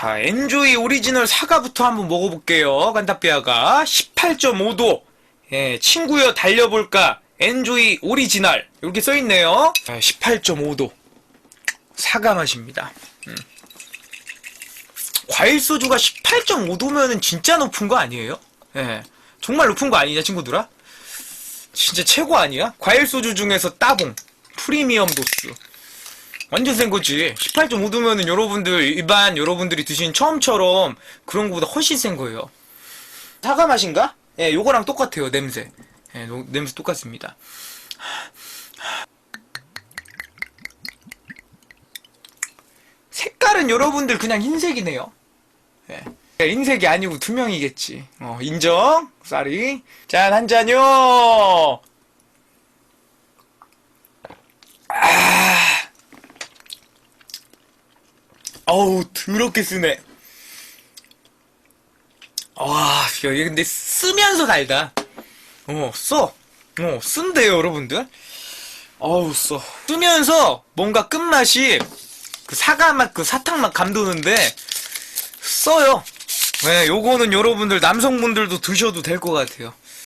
자, 엔조이 오리지널 사과부터 한번 먹어볼게요. 간다피아가 18.5도. 예, 친구여 달려볼까? 엔조이 오리지널. 이렇게 써있네요. 18.5도. 사과 맛입니다. 음. 과일 소주가 18.5도면은 진짜 높은 거 아니에요? 예. 정말 높은 거 아니냐, 친구들아? 진짜 최고 아니야? 과일 소주 중에서 따봉. 프리미엄 도수. 완전 센 거지. 18.5도면은 여러분들, 일반 여러분들이 드신 처음처럼 그런 거보다 훨씬 센 거예요. 사과 맛인가? 예, 요거랑 똑같아요, 냄새. 예, 노- 냄새 똑같습니다. 색깔은 여러분들 그냥 흰색이네요. 예. 흰색이 아니고 투명이겠지. 어, 인정. 쌀이. 짠, 한 잔요. 어우, 더럽게 쓰네. 와, 야, 이게 근데 쓰면서 달다. 어, 써. 어, 쓴대요, 여러분들. 어우, 써. 쓰면서 뭔가 끝맛이 그 사과 맛, 그 사탕 맛 감도는데 써요. 네, 요거는 여러분들 남성분들도 드셔도 될 것 같아요.